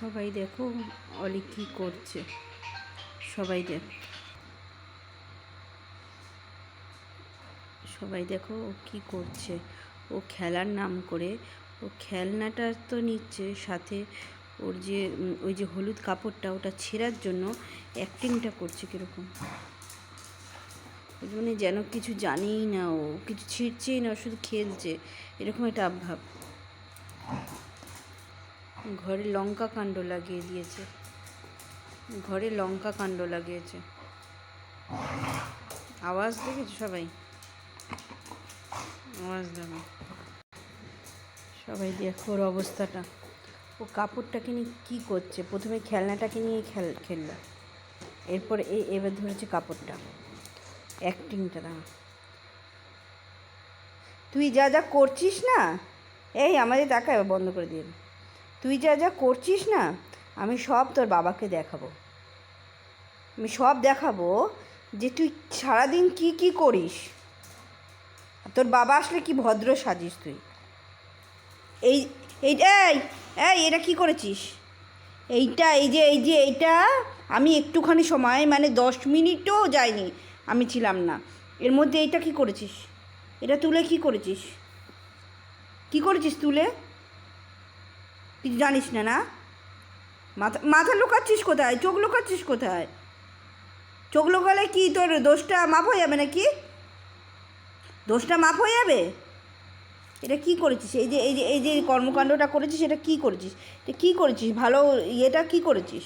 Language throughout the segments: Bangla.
সবাই দেখো, অলি কি করছে? সবাই দেখ। সবাই দেখো ও কি করছে। ও খেলার নাম করে, ও খেলনাটা তো নিচ্ছে, সাথে ওর যে ওই যে হলুদ কাপড়টা, ওটা ছেঁড়ার জন্য অ্যাক্টিংটা করছে কীরকম। ওই জন্য যেন কিছু জানেই না ও, কিছু ছিঁড়ছেই না শুধু খেলছে। এরকম একটা ভাব ঘরে লঙ্কা কাণ্ড লাগিয়ে দিয়েছে। ঘরে লঙ্কা কাণ্ড লাগিয়েছে। আওয়াজ দেখেছ সবাই? আওয়াজ দেখো সবাই দেখো ওর অবস্থাটা। ও কাপড়টাকে নিয়ে কী করছে? প্রথমে খেলনাটাকে নিয়ে খেল, খেললো। এরপর এই এবার ধরেছে কাপড়টা। অ্যাক্টিংটা দাঁড়া। তুই যা যা করছিস না? এই, আমাদের টাকা এবার বন্ধ করে দিয়ে। তুই যা যা করছিস না, আমি সব তোর বাবাকে দেখাবো। আমি সব দেখাবো যে তুই সারাদিন কি কি করিস। তোর বাবা আসলে কি ভদ্র সাজিস তুই। এই এই এই এটা কি করেছিস? এইটা, এই যে এই যে, এইটা, আমি একটুখানি সময় মানে দশ মিনিটও যায়নি আমি ছিলাম না। এর মধ্যে এইটা কি করেছিস? এটা তুলে কি করেছিস? কি করেছিস তুলে? কিছু জানিস না না? মাথা মাথা লুকাচ্ছিস কোথায়? চোখ লুকাচ্ছিস কোথায়? চোখ লুকালে কি তোর দোষটা মাপ হয়ে যাবে নাকি? দোষটা মাপ হয়ে যাবে? এটা কি করেছিস? এই যে এই যে এই যে কর্মকাণ্ডটা করেছিস, এটা কি করেছিস? এটা কি করেছিস? ভালো ইয়েটা কি করেছিস?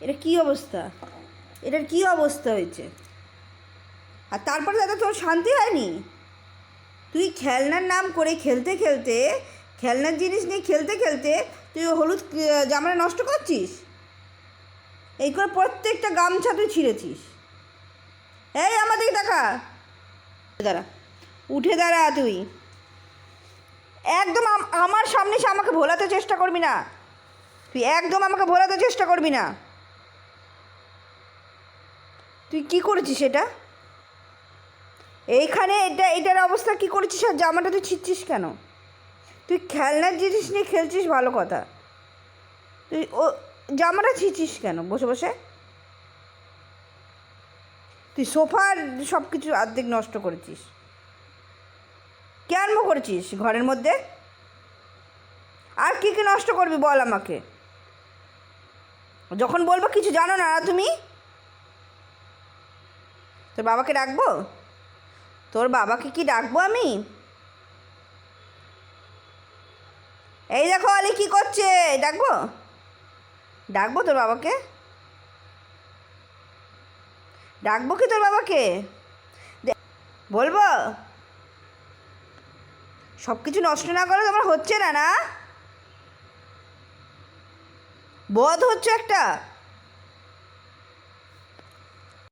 এটা কি অবস্থা? এটার কি অবস্থা হয়েছে? আর তারপরে দাদা তোর শান্তি হয়নি? তুই খেলনার নাম করে খেলতে খেলতে খেলনার জিনিস নিয়ে খেলতে খেলতে তুই হলুদ জামাটা নষ্ট করছিস? এই করে প্রত্যেকটা গামছা তুই ছিঁড়েছিস। এই আমাদের দেখা। দাঁড়া। উঠে দাঁড়া তুই। একদম আমার সামনে এসে আমাকে ভোলাতে চেষ্টা করবি না। তুই একদম আমাকে ভোলাতে চেষ্টা করবি না। তুই কি করেছিস এটা? এইখানে এটা এটার অবস্থা কি করেছিস আর জামাটা তুই ছিঁড়ছিস কেন? তুই খেলনার জিনিস নিয়ে খেলছিস ভালো কথা। তুই ও, জামাটা ছিঁড়ছিস কেন বসে বসে? তুই সোফার সব কিছু অর্ধেক নষ্ট করেছিস। কেন করেছিস ঘরের মধ্যে? আর কি কী নষ্ট করবি বল আমাকে। যখন বলব কিছু জানো না তুমি? তোর বাবাকে ডাকবো? তোর বাবাকে কি ডাকবো আমি? এই দেখো আলি কি করছে? ডাকবো? ডাকবো তোর বাবাকে? ডাকবো কি তোর বাবাকে? বলব? সব কিছু নষ্ট না করে তোমার হচ্ছে না না? বধ হচ্ছে একটা।